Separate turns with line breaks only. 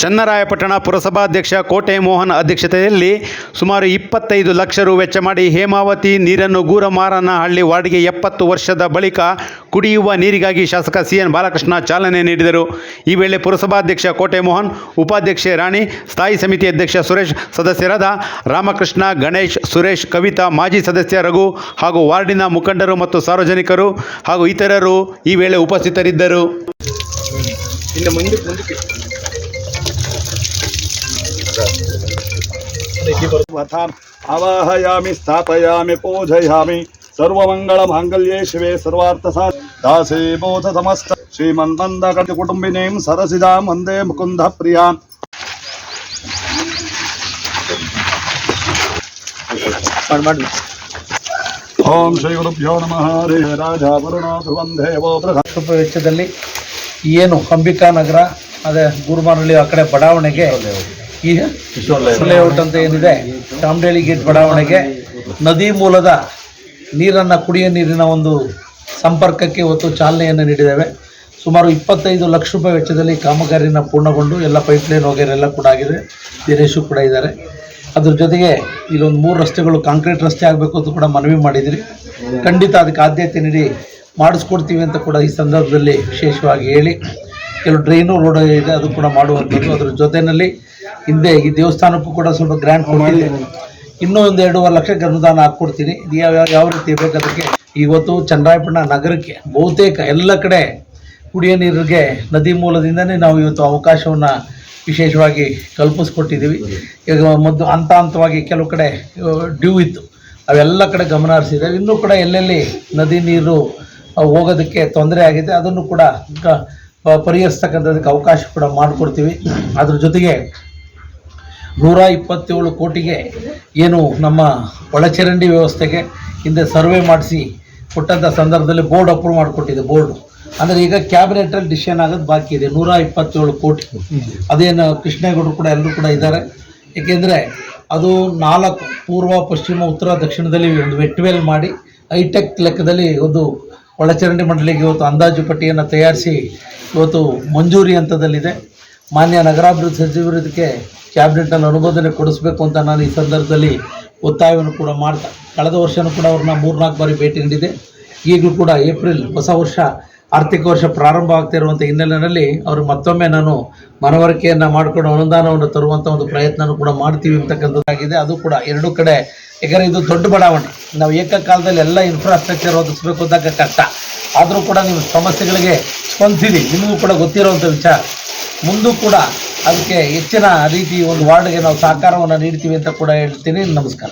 ಚನ್ನರಾಯಪಟ್ಟಣ ಪುರಸಭಾಧ್ಯಕ್ಷ ಕೋಟೆ ಮೋಹನ್ ಅಧ್ಯಕ್ಷತೆಯಲ್ಲಿ ಸುಮಾರು ಇಪ್ಪತ್ತೈದು ಲಕ್ಷ ರು ವೆಚ್ಚ ಮಾಡಿ ಹೇಮಾವತಿ ನೀರನ್ನು ಗೂರಮಾರನಹಳ್ಳಿ ವಾರ್ಡ್ಗೆ ಎಪ್ಪತ್ತು ವರ್ಷದ ಬಳಿಕ ಕುಡಿಯುವ ನೀರಿಗಾಗಿ ಶಾಸಕ ಸಿ ಎನ್ ಬಾಲಕೃಷ್ಣ ಚಾಲನೆ ನೀಡಿದರು. ಈ ವೇಳೆ ಪುರಸಭಾಧ್ಯಕ್ಷ ಕೋಟೆ ಮೋಹನ್ ಉಪಾಧ್ಯಕ್ಷೆ ರಾಣಿ, ಸ್ಥಾಯಿ ಸಮಿತಿ ಅಧ್ಯಕ್ಷ ಸುರೇಶ್, ಸದಸ್ಯರಾದ ರಾಮಕೃಷ್ಣ, ಗಣೇಶ್, ಸುರೇಶ್, ಕವಿತಾ, ಮಾಜಿ ಸದಸ್ಯ ರಘು ಹಾಗೂ ವಾರ್ಡಿನ ಮುಖಂಡರು ಮತ್ತು ಸಾರ್ವಜನಿಕರು ಹಾಗೂ ಇತರರು ಈ ವೇಳೆ ಉಪಸ್ಥಿತರಿದ್ದರು.
ಇನ್ನು ಮುಂದಕ್ಕೆ ಮುಂದಕ್ಕೆ
वथाम् आवाहयामि स्थापयामि पूजयामि सर्वमङ्गलमाङ्गल्ये शिवे सर्वार्थसा दासे बोध समस्त श्रीमन्मन्दकुटुम्बिनीं सरसिजां वन्दे मुकुन्दः प्रियाम्
ಮಾಡಿ ಮಾಡಿ
ॐ श्रीगुरुभ्यो नमः हरिः राजा वरुणो ध्रुवं देवो बृहत्
ಲಕ್ಷ ರೂಪಾಯಿ ವೆಚ್ಚದಲ್ಲಿ ಏನು ಅಂಬಿಕಾ ನಗರ ಅದೇ ಗೂರ್ಮಾನಹಳ್ಳಿ ಆ ಕಡೆ ಬಡಾವಣೆಗೆ ಈ ಲೇಔಟ್ ಅಂತ ಏನಿದೆ? ಚಾಮಡೇಳಿ ಗೇಟ್ ಬಡಾವಣೆಗೆ ನದಿ ಮೂಲದ ನೀರನ್ನು, ಕುಡಿಯೋ ನೀರಿನ ಒಂದು ಸಂಪರ್ಕಕ್ಕೆ ಇವತ್ತು ಚಾಲನೆಯನ್ನು ನೀಡಿದ್ದೇವೆ. ಸುಮಾರು ಇಪ್ಪತ್ತೈದು ಲಕ್ಷ ರೂಪಾಯಿ ವೆಚ್ಚದಲ್ಲಿ ಕಾಮಗಾರಿನ ಪೂರ್ಣಗೊಂಡು ಎಲ್ಲ ಪೈಪ್ಲೈನ್ ವಗೇರೆ ಎಲ್ಲ ಕೂಡ ಆಗಿದೆ. ದಿನೇಶು ಕೂಡ ಇದ್ದಾರೆ. ಅದ್ರ ಜೊತೆಗೆ ಇಲ್ಲೊಂದು ಮೂರು ರಸ್ತೆಗಳು ಕಾಂಕ್ರೀಟ್ ರಸ್ತೆ ಆಗಬೇಕು ಅಂತ ಕೂಡ ಮನವಿ ಮಾಡಿದಿರಿ. ಖಂಡಿತ ಅದಕ್ಕೆ ಆದ್ಯತೆ ನೀಡಿ ಮಾಡಿಸ್ಕೊಡ್ತೀವಿ ಅಂತ ಕೂಡ ಈ ಸಂದರ್ಭದಲ್ಲಿ ವಿಶೇಷವಾಗಿ ಹೇಳಿ. ಕೆಲವು ಡ್ರೈನು ರೋಡ್ ಇದೆ, ಅದು ಕೂಡ ಮಾಡುವಂಥದ್ದು. ಅದರ ಜೊತೆಯಲ್ಲಿ ಹಿಂದೆ ಈ ದೇವಸ್ಥಾನಕ್ಕೂ ಕೂಡ ಸ್ವಲ್ಪ ಗ್ರ್ಯಾಂಡ್ ಕೊಟ್ಟಿದ್ದೀನಿ ಇನ್ನೂ ಒಂದು ಎರಡೂವರೆ ಲಕ್ಷಕ್ಕೆ ಅನುದಾನ ಹಾಕ್ಕೊಡ್ತೀನಿ. ಯಾವ, ಯಾವ- ರೀತಿ ಬೇಕು ಅದಕ್ಕೆ ಇವತ್ತು ಚನ್ನರಾಯಪಟ್ಟಣ ನಗರಕ್ಕೆ ಬಹುತೇಕ ಎಲ್ಲ ಕಡೆ ಕುಡಿಯೋ ನೀರಿಗೆ ನದಿ ಮೂಲದಿಂದನೇ ನಾವು ಇವತ್ತು ಅವಕಾಶವನ್ನು ವಿಶೇಷವಾಗಿ ಕಲ್ಪಿಸ್ಕೊಟ್ಟಿದ್ದೀವಿ. ಈಗ ಮೊದಲು ಹಂತ ಹಂತವಾಗಿ ಕೆಲವು ಕಡೆ ಡ್ಯೂ ಇತ್ತು. ಅವೆಲ್ಲ ಕಡೆ ಗಮನ ಹರಿಸಿದ್ದೇವೆ. ಇನ್ನೂ ಕೂಡ ಎಲ್ಲೆಲ್ಲಿ ನದಿ ನೀರು ಹೋಗೋದಕ್ಕೆ ತೊಂದರೆ ಆಗಿದೆ, ಅದನ್ನು ಕೂಡ ಗ- ಪ- ಅವಕಾಶ ಕೂಡ ಮಾಡಿಕೊಡ್ತೀವಿ. ಅದ್ರ ಜೊತೆಗೆ ನೂರ ಇಪ್ಪತ್ತೇಳು ಕೋಟಿಗೆ ಏನು ನಮ್ಮ ಒಳಚರಂಡಿ ವ್ಯವಸ್ಥೆಗೆ ಹಿಂದೆ ಸರ್ವೆ ಮಾಡಿಸಿ ಕೊಟ್ಟಂಥ ಸಂದರ್ಭದಲ್ಲಿ ಬೋರ್ಡ್ ಅಪ್ರೂವ್ ಮಾಡಿಕೊಟ್ಟಿದೆ ಬೋರ್ಡು. ಅಂದರೆ ಈಗ ಕ್ಯಾಬಿನೆಟಲ್ಲಿ ಡಿಸಿಷನ್ ಆಗೋದು ಬಾಕಿ ಇದೆ, ನೂರ ಇಪ್ಪತ್ತೇಳು ಕೋಟಿ. ಅದೇನು ಕೃಷ್ಣೇಗೌಡರು ಕೂಡ ಎಲ್ಲರೂ ಕೂಡ ಇದ್ದಾರೆ. ಏಕೆಂದರೆ ಅದು ನಾಲ್ಕು ಪೂರ್ವ, ಪಶ್ಚಿಮ, ಉತ್ತರ, ದಕ್ಷಿಣದಲ್ಲಿ ಒಂದು ವೆಟ್ವೆಲ್ ಮಾಡಿ ಹೈಟೆಕ್ ಲೆಕ್ಕದಲ್ಲಿ ಒಂದು ಒಳಚರಂಡಿ ಮಂಡಳಿಗೆ ಇವತ್ತು ಅಂದಾಜು ಪಟ್ಟಿಯನ್ನು ತಯಾರಿಸಿ ಇವತ್ತು ಮಂಜೂರಿ ಹಂತದಲ್ಲಿದೆ. ಮಾನ್ಯ ನಗರಾಭಿವೃದ್ಧಿ ಸಚಿವರು ಕ್ಯಾಬಿನೆಟ್ನಲ್ಲಿ ಅನುಮೋದನೆ ಕೊಡಿಸ್ಬೇಕು ಅಂತ ನಾನು ಈ ಸಂದರ್ಭದಲ್ಲಿ ಒತ್ತಾಯವನ್ನು ಕೂಡ ಮಾಡ್ತಾ ಕಳೆದ ವರ್ಷವೂ ಕೂಡ ಅವ್ರನ್ನ ಮೂರ್ನಾಲ್ಕು ಬಾರಿ ಭೇಟಿ ನೀಡಿದೆ. ಈಗಲೂ ಕೂಡ ಏಪ್ರಿಲ್ ಹೊಸ ವರ್ಷ ಆರ್ಥಿಕ ವರ್ಷ ಪ್ರಾರಂಭ ಆಗ್ತಿರುವಂಥ ಹಿನ್ನೆಲೆಯಲ್ಲಿ ಅವರು ಮತ್ತೊಮ್ಮೆ ನಾನು ಮನವರಿಕೆಯನ್ನು ಮಾಡಿಕೊಂಡು ಅನುದಾನವನ್ನು ತರುವಂಥ ಒಂದು ಪ್ರಯತ್ನನೂ ಕೂಡ ಮಾಡ್ತೀವಿ ಅಂತಕ್ಕಂಥದ್ದಾಗಿದೆ. ಅದು ಕೂಡ ಎರಡೂ ಕಡೆ ಯಾಕಂದರೆ ಇದು ದೊಡ್ಡ ಬಡಾವಣೆ. ನಾವು ಏಕಕಾಲದಲ್ಲಿ ಎಲ್ಲ ಇನ್ಫ್ರಾಸ್ಟ್ರಕ್ಚರ್ ಒದಗಿಸ್ಬೇಕು ಅಂದಾಗ ಕಷ್ಟ. ಆದರೂ ಕೂಡ ನೀವು ಸಮಸ್ಯೆಗಳಿಗೆ ಸ್ಪಂದಿಸಿ ನಿಮಗೂ ಕೂಡ ಗೊತ್ತಿರುವಂಥ ವಿಚಾರ. ಮುಂದೂ ಕೂಡ ಅದಕ್ಕೆ ಹೆಚ್ಚಿನ ರೀತಿ ಒಂದು ವಾರ್ಡ್ಗೆ ನಾವು ಸಹಕಾರವನ್ನು ನೀಡ್ತೀವಿ ಅಂತ ಕೂಡ ಹೇಳ್ತೀನಿ. ನಮಸ್ಕಾರ.